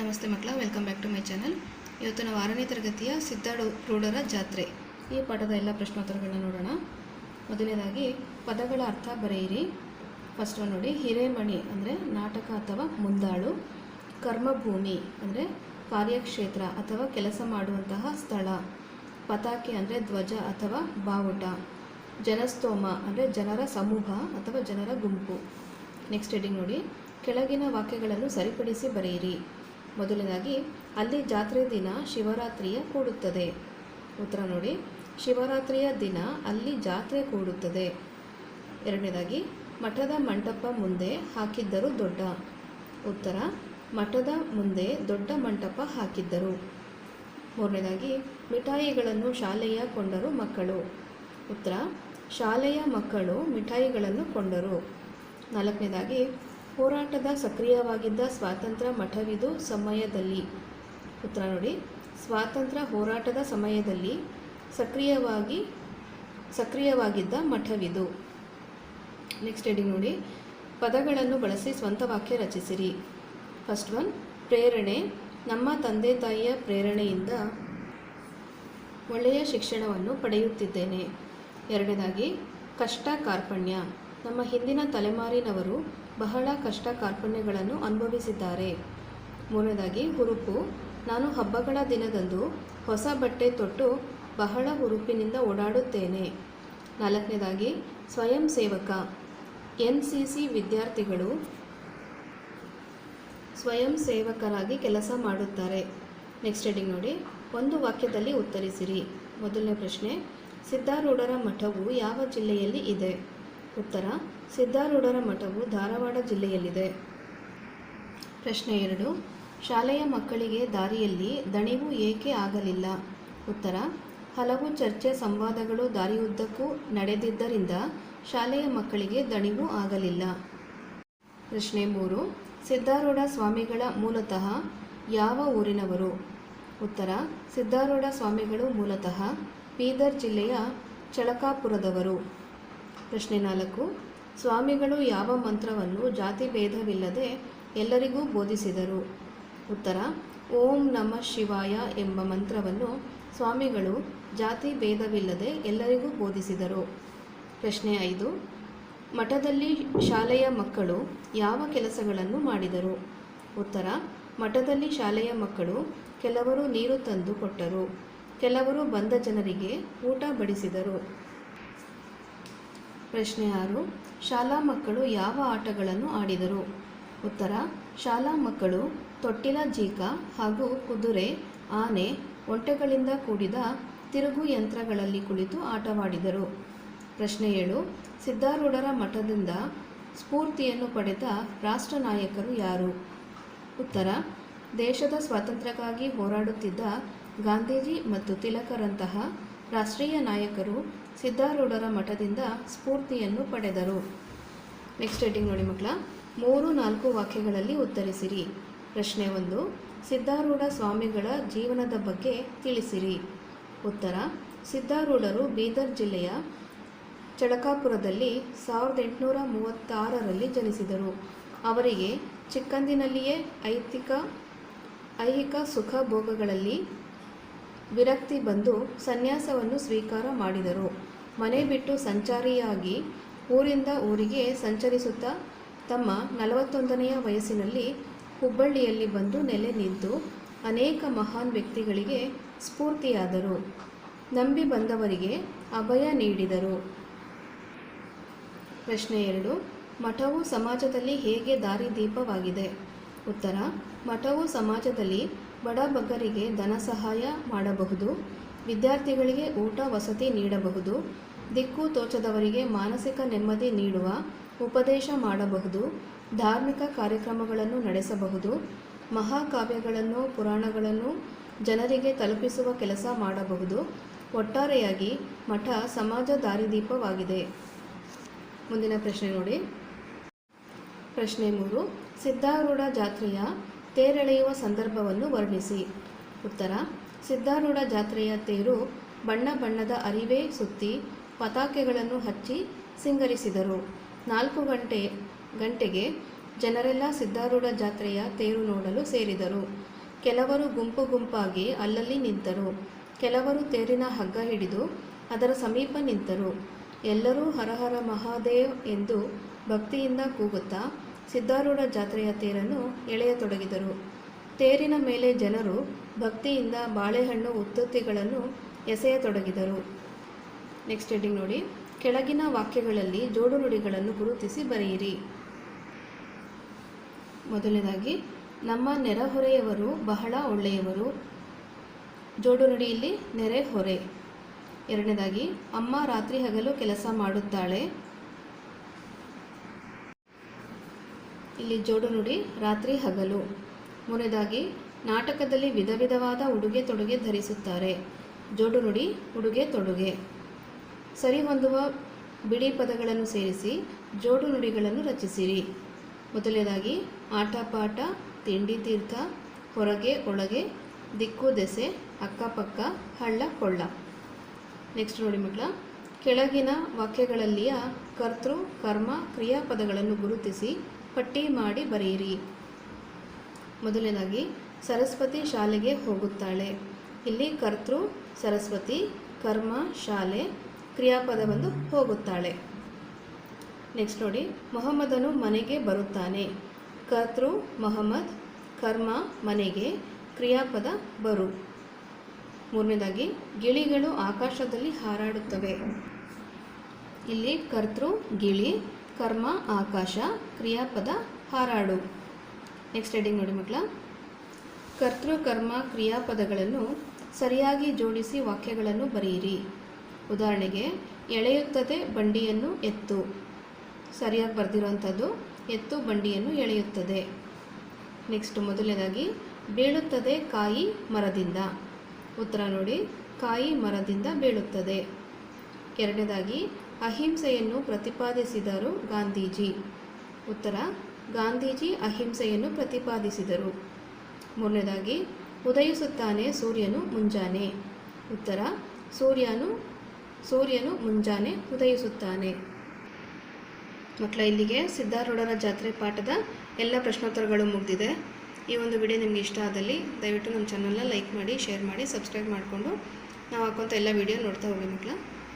ನಮಸ್ತೆ ಮಕ್ಕಳ welcome back to my channel ಇವತ್ತು ನಾವು ಆರನೇ ತರಗತಿಯ ಸಿದ್ಧಾಡು ರೂಢರ ಜಾತ್ರೆ. ಈ ಪಾಠದ ಎಲ್ಲ ಪ್ರಶ್ನೋತ್ತರಗಳನ್ನ ನೋಡೋಣ. ಮೊದಲನೇದಾಗಿ, ಪದಗಳ ಅರ್ಥ ಬರೆಯಿರಿ. ಫಸ್ಟ್ ಒನ್ ನೋಡಿ, ಹಿರೇಮಣಿ ಅಂದರೆ ನಾಟಕ ಅಥವಾ ಮುಂದಾಳು, ಕರ್ಮಭೂಮಿ ಅಂದರೆ ಕಾರ್ಯಕ್ಷೇತ್ರ ಅಥವಾ ಕೆಲಸ ಮಾಡುವಂತಹ ಸ್ಥಳ, ಪತಾಕೆ ಅಂದರೆ ಧ್ವಜ ಅಥವಾ ಬಾವುಟ, ಜನಸ್ತೋಮ ಅಂದರೆ ಜನರ ಸಮೂಹ ಅಥವಾ ಜನರ ಗುಂಪು. ನೆಕ್ಸ್ಟ್ ಹೆಡಿಂಗ್ ನೋಡಿ, ಕೆಳಗಿನ ವಾಕ್ಯಗಳನ್ನು ಸರಿಪಡಿಸಿ ಬರೆಯಿರಿ. ಮೊದಲನೇದಾಗಿ, ಅಲ್ಲಿ ಜಾತ್ರೆ ದಿನ ಶಿವರಾತ್ರಿಯ ಕೂಡುತ್ತದೆ. ಉತ್ತರ ನೋಡಿ, ಶಿವರಾತ್ರಿಯ ದಿನ ಅಲ್ಲಿ ಜಾತ್ರೆ ಕೂಡುತ್ತದೆ. ಎರಡನೇದಾಗಿ, ಮಠದ ಮಂಟಪ ಮುಂದೆ ಹಾಕಿದ್ದರು ದೊಡ್ಡ. ಉತ್ತರ, ಮಠದ ಮುಂದೆ ದೊಡ್ಡ ಮಂಟಪ ಹಾಕಿದ್ದರು. ಮೂರನೇದಾಗಿ, ಮಿಠಾಯಿಗಳನ್ನು ಶಾಲೆಯ ಕೊಂಡರು ಮಕ್ಕಳು. ಉತ್ತರ, ಶಾಲೆಯ ಮಕ್ಕಳು ಮಿಠಾಯಿಗಳನ್ನು ಕೊಂಡರು. ನಾಲ್ಕನೇದಾಗಿ ಹೋರಾಟದ ಸಕ್ರಿಯವಾಗಿದ್ದ ಸ್ವಾತಂತ್ರ್ಯ ಮಠವಿದು ಸಮಯದಲ್ಲಿ. ಉತ್ತರ ನೋಡಿ. ಸ್ವಾತಂತ್ರ್ಯ ಹೋರಾಟದ ಸಮಯದಲ್ಲಿ ಸಕ್ರಿಯವಾಗಿ, ಸಕ್ರಿಯವಾಗಿದ್ದ ಮಠವಿದು. ನೆಕ್ಸ್ಟ್ ಹೇಳಿ ನೋಡಿ. ಪದಗಳನ್ನು ಬಳಸಿ ಸ್ವಂತ ವಾಕ್ಯ ರಚಿಸಿರಿ. ಫಸ್ಟ್ ಒನ್ ಪ್ರೇರಣೆ. ನಮ್ಮ ತಂದೆ ತಾಯಿಯ ಪ್ರೇರಣೆಯಿಂದ ಒಳ್ಳೆಯ ಶಿಕ್ಷಣವನ್ನು ಪಡೆಯುತ್ತಿದ್ದೇನೆ. ಎರಡನೇದಾಗಿ, ಕಷ್ಟ ಕಾರ್ಪಣ್ಯ. ನಮ್ಮ ಹಿಂದಿನ ತಲೆಮಾರಿನವರು ಬಹಳ ಕಷ್ಟ ಕಾರ್ಪಣ್ಯಗಳನ್ನು ಅನುಭವಿಸಿದ್ದಾರೆ. ಮೂರನೇದಾಗಿ, ಹುರುಪು. ನಾನು ಹಬ್ಬಗಳ ದಿನದಂದು ಹೊಸ ಬಟ್ಟೆ ತೊಟ್ಟು ಬಹಳ ಹುರುಪಿನಿಂದ ಓಡಾಡುತ್ತೇನೆ. ನಾಲ್ಕನೇದಾಗಿ, ಸ್ವಯಂ ಸೇವಕ. ಎನ್ ಸಿ ಸಿ ವಿದ್ಯಾರ್ಥಿಗಳು ಸ್ವಯಂ ಸೇವಕರಾಗಿ ಕೆಲಸ ಮಾಡುತ್ತಾರೆ. ನೆಕ್ಸ್ಟ್ ಹೆಡಿಂಗ್ ನೋಡಿ, ಒಂದು ವಾಕ್ಯದಲ್ಲಿ ಉತ್ತರಿಸಿರಿ. ಮೊದಲನೇ ಪ್ರಶ್ನೆ, ಸಿದ್ಧಾರೂಢರ ಮಠವು ಯಾವ ಜಿಲ್ಲೆಯಲ್ಲಿ ಇದೆ? ಉತ್ತರ, ಸಿದ್ಧಾರೂಢರ ಮಠವು ಧಾರವಾಡ ಜಿಲ್ಲೆಯಲ್ಲಿದೆ. ಪ್ರಶ್ನೆ ಎರಡು, ಶಾಲೆಯ ಮಕ್ಕಳಿಗೆ ದಾರಿಯಲ್ಲಿ ದಣಿವು ಏಕೆ ಆಗಲಿಲ್ಲ? ಉತ್ತರ, ಹಲವು ಚರ್ಚೆ ಸಂವಾದಗಳು ದಾರಿಯುದ್ದಕ್ಕೂ ನಡೆದಿದ್ದರಿಂದ ಶಾಲೆಯ ಮಕ್ಕಳಿಗೆ ದಣಿವು ಆಗಲಿಲ್ಲ. ಪ್ರಶ್ನೆ ಮೂರು, ಸಿದ್ಧಾರೂಢ ಸ್ವಾಮಿಗಳ ಮೂಲತಃ ಯಾವ ಊರಿನವರು? ಉತ್ತರ, ಸಿದ್ಧಾರೂಢ ಸ್ವಾಮಿಗಳು ಮೂಲತಃ ಬೀದರ್ ಜಿಲ್ಲೆಯ ಚಳಕಾಪುರದವರು. ಪ್ರಶ್ನೆ ನಾಲ್ಕು. ಸ್ವಾಮಿಗಳು ಯಾವ ಮಂತ್ರವನ್ನು ಜಾತಿ ಭೇದವಿಲ್ಲದೆ ಎಲ್ಲರಿಗೂ ಬೋಧಿಸಿದರು? ಉತ್ತರ, ಓಂ ನಮ ಶಿವಾಯ ಎಂಬ ಮಂತ್ರವನ್ನು ಸ್ವಾಮಿಗಳು ಜಾತಿ ಭೇದವಿಲ್ಲದೆ ಎಲ್ಲರಿಗೂ ಬೋಧಿಸಿದರು. ಪ್ರಶ್ನೆ ಐದು. ಮಠದಲ್ಲಿ ಶಾಲೆಯ ಮಕ್ಕಳು ಯಾವ ಕೆಲಸಗಳನ್ನು ಮಾಡಿದರು? ಉತ್ತರ, ಮಠದಲ್ಲಿ ಶಾಲೆಯ ಮಕ್ಕಳು ಕೆಲವರು ನೀರು ತಂದು ಕೊಟ್ಟರು. ಕೆಲವರು ಬಂದ ಜನರಿಗೆ ಊಟ ಬಡಿಸಿದರು. ಪ್ರಶ್ನೆ ಆರು, ಶಾಲಾ ಮಕ್ಕಳು ಯಾವ ಆಟಗಳನ್ನು ಆಡಿದರು? ಉತ್ತರ, ಶಾಲಾ ಮಕ್ಕಳು ತೊಟ್ಟಿಲ ಜೀಕ ಹಾಗೂ ಕುದುರೆ, ಆನೆ, ಒಂಟೆಗಳಿಂದ ಕೂಡಿದ ತಿರುಗು ಯಂತ್ರಗಳಲ್ಲಿ ಕುಳಿತು ಆಟವಾಡಿದರು. ಪ್ರಶ್ನೆ ಏಳು, ಸಿದ್ಧಾರೂಢರ ಮಠದಿಂದ ಸ್ಫೂರ್ತಿಯನ್ನು ಪಡೆದ ರಾಷ್ಟ್ರ ನಾಯಕರು ಯಾರು? ಉತ್ತರ, ದೇಶದ ಸ್ವಾತಂತ್ರ್ಯಕ್ಕಾಗಿ ಹೋರಾಡುತ್ತಿದ್ದ ಗಾಂಧೀಜಿ ಮತ್ತು ತಿಲಕರಂತಹ ರಾಷ್ಟ್ರೀಯ ನಾಯಕರು ಸಿದ್ಧಾರೂಢರ ಮಠದಿಂದ ಸ್ಫೂರ್ತಿಯನ್ನು ಪಡೆದರು. ನೆಕ್ಸ್ಟ್ ಹೆಡ್ಡಿಂಗ್ ನೋಡಿ ಮಕ್ಕಳ. ಮೂರು ನಾಲ್ಕು ವಾಕ್ಯಗಳಲ್ಲಿ ಉತ್ತರಿಸಿರಿ. ಪ್ರಶ್ನೆ ಒಂದು, ಸಿದ್ಧಾರೂಢ ಸ್ವಾಮಿಗಳ ಜೀವನದ ಬಗ್ಗೆ ತಿಳಿಸಿರಿ. ಉತ್ತರ, ಸಿದ್ಧಾರೂಢರು ಬೀದರ್ ಜಿಲ್ಲೆಯ ಚಳಕಾಪುರದಲ್ಲಿ ಸಾವಿರದ ಎಂಟುನೂರ ಮೂವತ್ತಾರರಲ್ಲಿ ಜನಿಸಿದರು. ಅವರಿಗೆ ಚಿಕ್ಕಂದಿನಲ್ಲಿಯೇ ಐತಿಕ, ಐಹಿಕ ಸುಖ ಭೋಗಗಳಲ್ಲಿ ವಿರಕ್ತಿ ಬಂದು ಸನ್ಯಾಸವನ್ನು ಸ್ವೀಕಾರ ಮಾಡಿದರು. ಮನೆ ಬಿಟ್ಟು ಸಂಚಾರಿಯಾಗಿ ಊರಿಂದ ಊರಿಗೆ ಸಂಚರಿಸುತ್ತಾ ತಮ್ಮ ನಲವತ್ತೊಂದನೆಯ ವಯಸ್ಸಿನಲ್ಲಿ ಹುಬ್ಬಳ್ಳಿಯಲ್ಲಿ ಬಂದು ನೆಲೆ ನಿಂತು ಅನೇಕ ಮಹಾನ್ ವ್ಯಕ್ತಿಗಳಿಗೆ ಸ್ಫೂರ್ತಿಯಾದರು. ನಂಬಿ ಬಂದವರಿಗೆ ಅಭಯ ನೀಡಿದರು. ಪ್ರಶ್ನೆ ಎರಡು, ಮಠವು ಸಮಾಜದಲ್ಲಿ ಹೇಗೆ ದಾರಿದೀಪವಾಗಿದೆ? ಉತ್ತರ, ಮಠವು ಸಮಾಜದಲ್ಲಿ ಬಡ ಬಗ್ಗರಿಗೆ ಧನ ಸಹಾಯ ಮಾಡಬಹುದು, ವಿದ್ಯಾರ್ಥಿಗಳಿಗೆ ಊಟ ವಸತಿ ನೀಡಬಹುದು, ದಿಕ್ಕು ತೋಚದವರಿಗೆ ಮಾನಸಿಕ ನೆಮ್ಮದಿ ನೀಡುವ ಉಪದೇಶ ಮಾಡಬಹುದು, ಧಾರ್ಮಿಕ ಕಾರ್ಯಕ್ರಮಗಳನ್ನು ನಡೆಸಬಹುದು, ಮಹಾಕಾವ್ಯಗಳನ್ನು, ಪುರಾಣಗಳನ್ನು ಜನರಿಗೆ ತಲುಪಿಸುವ ಕೆಲಸ ಮಾಡಬಹುದು. ಒಟ್ಟಾರೆಯಾಗಿ ಮಠ ಸಮಾಜ ದಾರಿದೀಪವಾಗಿದೆ. ಮುಂದಿನ ಪ್ರಶ್ನೆ ನೋಡಿ. ಪ್ರಶ್ನೆ ಮೂರು. ಸಿದ್ಧಾರೂಢ ಜಾತ್ರೆಯ ತೇರೆಳೆಯುವ ಸಂದರ್ಭವನ್ನು ವರ್ಣಿಸಿ. ಉತ್ತರ, ಸಿದ್ಧಾರೂಢ ಜಾತ್ರೆಯ ತೇರು ಬಣ್ಣ ಬಣ್ಣದ ಅರಿವೆ ಸುತ್ತಿ ಪತಾಕೆಗಳನ್ನು ಹಚ್ಚಿ ಸಿಂಗರಿಸಿದರು. ನಾಲ್ಕು ಗಂಟೆ, ಗಂಟೆಗೆ ಜನರೆಲ್ಲ ಸಿದ್ಧಾರೂಢ ಜಾತ್ರೆಯ ತೇರು ನೋಡಲು ಸೇರಿದರು. ಕೆಲವರು ಗುಂಪು ಗುಂಪಾಗಿ ಅಲ್ಲಲ್ಲಿ ನಿಂತರು. ಕೆಲವರು ತೇರಿನ ಹಗ್ಗ ಹಿಡಿದು ಅದರ ಸಮೀಪ ನಿಂತರು. ಎಲ್ಲರೂ ಹರಹರ ಮಹಾದೇವ್ ಎಂದು ಭಕ್ತಿಯಿಂದ ಕೂಗುತ್ತಾ ಸಿದ್ಧಾರೂಢ ಜಾತ್ರೆಯ ತೇರನ್ನು ಎಳೆಯತೊಡಗಿದರು. ತೇರಿನ ಮೇಲೆ ಜನರು ಭಕ್ತಿಯಿಂದ ಬಾಳೆಹಣ್ಣು ಉತ್ತುತ್ತಿಗಳನ್ನು ಎಸೆಯತೊಡಗಿದರು. ನೆಕ್ಸ್ಟ್ ಹೆಡ್ಡಿಂಗ್ ನೋಡಿ. ಕೆಳಗಿನ ವಾಕ್ಯಗಳಲ್ಲಿ ಜೋಡು ನುಡಿಗಳನ್ನು ಗುರುತಿಸಿ ಬರೆಯಿರಿ. ಮೊದಲನೇದಾಗಿ, ನಮ್ಮ ನೆರೆಹೊರೆಯವರು ಬಹಳ ಒಳ್ಳೆಯವರು. ಜೋಡು ನುಡಿಯಲ್ಲಿ ನೆರೆಹೊರೆ ಎರಡನೇದಾಗಿ, ಅಮ್ಮ ರಾತ್ರಿ ಹಗಲು ಕೆಲಸ ಮಾಡುತ್ತಾಳೆ. ಇಲ್ಲಿ ಜೋಡು ನುಡಿ, ರಾತ್ರಿ ಹಗಲು. ಮೂರನೇದಾಗಿ ನಾಟಕದಲ್ಲಿ ವಿಧ ವಿಧವಾದ ಉಡುಗೆ ತೊಡುಗೆ ಧರಿಸುತ್ತಾರೆ. ಜೋಡು ನುಡಿ, ಉಡುಗೆ ತೊಡುಗೆ. ಸರಿ ಹೊಂದುವ ಬಿಡಿ ಪದಗಳನ್ನು ಸೇರಿಸಿ ಜೋಡು ನುಡಿಗಳನ್ನು ರಚಿಸಿರಿ. ಮೊದಲನೇದಾಗಿ ಆಟ ಪಾಠ ತಿಂಡಿ ತೀರ್ಥ, ಹೊರಗೆ, ಒಳಗೆ, ದಿಕ್ಕು, ದೆಸೆ, ಅಕ್ಕಪಕ್ಕ, ಹಳ್ಳ, ಕೊಳ್ಳ. ನೆಕ್ಸ್ಟ್ ನೋಡಿ ಮಕ್ಕಳ, ಕೆಳಗಿನ ವಾಕ್ಯಗಳಲ್ಲಿಯ ಕರ್ತೃ, ಕರ್ಮ, ಕ್ರಿಯಾಪದಗಳನ್ನು ಗುರುತಿಸಿ ಪಟ್ಟಿ ಮಾಡಿ ಬರೆಯಿರಿ. ಮೊದಲನೇದಾಗಿ, ಸರಸ್ವತಿ ಶಾಲೆಗೆ ಹೋಗುತ್ತಾಳೆ. ಇಲ್ಲಿ ಕರ್ತೃ, ಸರಸ್ವತಿ, ಕರ್ಮ, ಶಾಲೆ ಕ್ರಿಯಾಪದ ಬಂದು ಹೋಗುತ್ತಾಳೆ. ನೆಕ್ಸ್ಟ್ ನೋಡಿ, ಮೊಹಮ್ಮದನು ಮನೆಗೆ ಬರುತ್ತಾನೆ. ಕರ್ತೃ, ಮೊಹಮ್ಮದ್, ಕರ್ಮ, ಮನೆಗೆ ಕ್ರಿಯಾಪದ ಬರು. ಮೂರನೇದಾಗಿ, ಗಿಳಿಗಳು ಆಕಾಶದಲ್ಲಿ ಹಾರಾಡುತ್ತವೆ. ಇಲ್ಲಿ ಕರ್ತೃ, ಗಿಳಿ ಕರ್ಮ, ಆಕಾಶ, ಕ್ರಿಯಾಪದ, ಹಾರಾಡು. ನೆಕ್ಸ್ಟ್ ಹೆಡಿಂಗ್ ನೋಡಿ ಮಕ್ಕಳ. ಕರ್ತೃ, ಕರ್ಮ, ಕ್ರಿಯಾಪದಗಳನ್ನು ಸರಿಯಾಗಿ ಜೋಡಿಸಿ ವಾಕ್ಯಗಳನ್ನು ಬರೆಯಿರಿ. ಉದಾಹರಣೆಗೆ, ಎಳೆಯುತ್ತದೆ ಬಂಡಿಯನ್ನು ಎತ್ತು. ಸರಿಯಾಗಿ ಬರೆದಿರುವಂಥದ್ದು, ಎತ್ತು ಬಂಡಿಯನ್ನು ಎಳೆಯುತ್ತದೆ. ನೆಕ್ಸ್ಟ್ ಮೊದಲನೇದಾಗಿ, ಬೀಳುತ್ತದೆ ಕಾಯಿ ಮರದಿಂದ. ಉತ್ತರ ನೋಡಿ, ಕಾಯಿ ಮರದಿಂದ ಬೀಳುತ್ತದೆ. ಎರಡನೇದಾಗಿ ಅಹಿಂಸೆಯನ್ನು ಪ್ರತಿಪಾದಿಸಿದರು ಗಾಂಧೀಜಿ. ಉತ್ತರ, ಗಾಂಧೀಜಿ ಅಹಿಂಸೆಯನ್ನು ಪ್ರತಿಪಾದಿಸಿದರು. ಮೂರನೇದಾಗಿ ಉದಯಿಸುತ್ತಾನೆ ಸೂರ್ಯನು ಮುಂಜಾನೆ. ಉತ್ತರ, ಸೂರ್ಯನು ಸೂರ್ಯನು ಮುಂಜಾನೆ ಉದಯಿಸುತ್ತಾನೆ ಮಕ್ಕಳ, ಇಲ್ಲಿಗೆ ಸಿದ್ಧಾರೂಢರ ಜಾತ್ರೆ ಪಾಠದ ಎಲ್ಲ ಪ್ರಶ್ನೋತ್ತರಗಳು ಮುಗಿದಿದೆ. ಈ ಒಂದು ವಿಡಿಯೋ ನಿಮಗೆ ಇಷ್ಟ ಆದಲ್ಲಿ ದಯವಿಟ್ಟು ನಮ್ಮ ಚಾನಲ್ನ ಲೈಕ್ ಮಾಡಿ ಶೇರ್ ಮಾಡಿ ಸಬ್ಸ್ಕ್ರೈಬ್ ಮಾಡಿಕೊಂಡು ನಾವು ಹಾಕುವಂಥ ಎಲ್ಲ ವಿಡಿಯೋ ನೋಡ್ತಾ ಹೋಗಿ ಮಕ್ಕಳ.